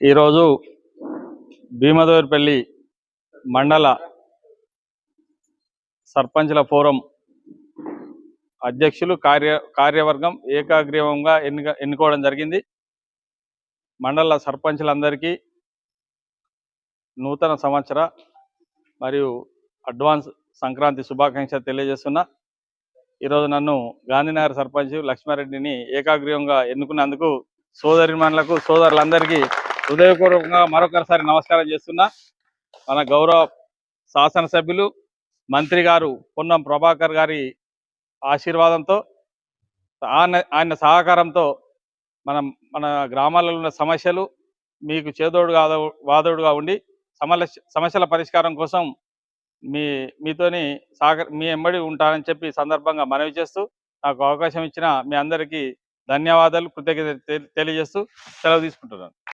ఈరోజు భీమదోరిపల్లి మండల సర్పంచ్ల ఫోరం అధ్యక్షులు కార్య కార్యవర్గం ఏకాగ్రీవంగా ఎన్నిక ఎన్నుకోవడం జరిగింది. మండల సర్పంచ్లందరికీ నూతన సంవత్సర మరియు అడ్వాన్స్ సంక్రాంతి శుభాకాంక్షలు తెలియజేస్తున్నా. ఈరోజు నన్ను గాంధీనగర్ సర్పంచ్ లక్ష్మారెడ్డిని ఏకాగ్రీవంగా ఎన్నుకున్నందుకు సోదరిమణులకు సోదరులందరికీ హృదయపూర్వకంగా మరొకసారి నమస్కారం చేస్తున్నా. మన గౌరవ శాసనసభ్యులు మంత్రి గారు పొన్నం ప్రభాకర్ గారి ఆశీర్వాదంతో ఆయన ఆయన సహకారంతో మనం మన గ్రామాలలో ఉన్న సమస్యలు మీకు చేదోడుగా వాదోడుగా ఉండి సమస్య సమస్యల పరిష్కారం కోసం మీ మీతోని సహక మీ ఎంబడి ఉంటానని చెప్పి సందర్భంగా మనవి చేస్తూ నాకు అవకాశం ఇచ్చిన మీ అందరికీ ధన్యవాదాలు కృతజ్ఞత తెలియజేస్తూ సెలవు తీసుకుంటున్నాను.